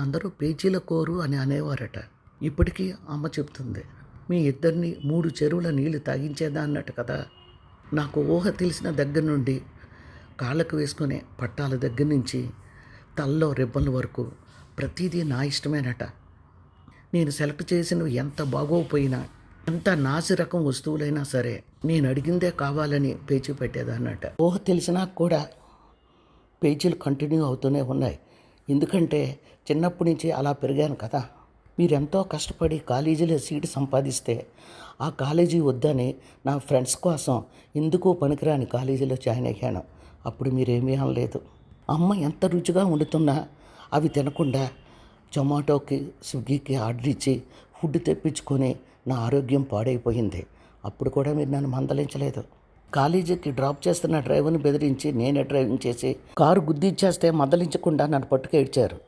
అందరూ పేజీల కోరు అని అనేవారట. ఇప్పటికీ అమ్మ చెప్తుంది మీ ఇద్దరిని మూడు చెరువుల నీళ్ళు తాగించేదా? అన్నట్టు కదా. నాకు ఊహ తెలిసిన దగ్గర నుండి కాళ్ళకు వేసుకునే పట్టాల దగ్గర నుంచి తల్లో రిబ్బన్ల వరకు ప్రతిదీ నా ఇష్టమేనట. నేను సెలెక్ట్ చేసినవి ఎంత బాగోపోయినా ఎంత నాసి రకం వస్తువులైనా సరే నేను అడిగిందే కావాలని పేచీ పెట్టేదన్నట ఊహ తెలిసినా కూడా పేజీలు కంటిన్యూ అవుతూనే ఉన్నాయి. ఎందుకంటే చిన్నప్పటి నుంచి అలా పెరిగాను కదా. మీరెంతో కష్టపడి కాలేజీలో సీటు సంపాదిస్తే ఆ కాలేజీ వద్దని నా ఫ్రెండ్స్ కోసం ఎందుకు పనికిరాని కాలేజీలో జాయిన్ అయ్యాను. అప్పుడు మీరేమీ అనలేదు. అమ్మ ఎంత రుచిగా వండుతున్నా అవి తినకుండా జొమాటోకి స్విగ్గీకి ఆర్డర్ ఇచ్చి ఫుడ్ తెప్పించుకొని నా ఆరోగ్యం పాడైపోయింది. అప్పుడు కూడా మీరు నన్ను మందలించలేదు. కాలేజీకి డ్రాప్ చేస్తున్న డ్రైవర్ని బెదిరించి నేనే డ్రైవింగ్ చేసి కారు గుద్దిచ్చేస్తే మందలించకుండా నన్ను పట్టుకు ఏడ్చారు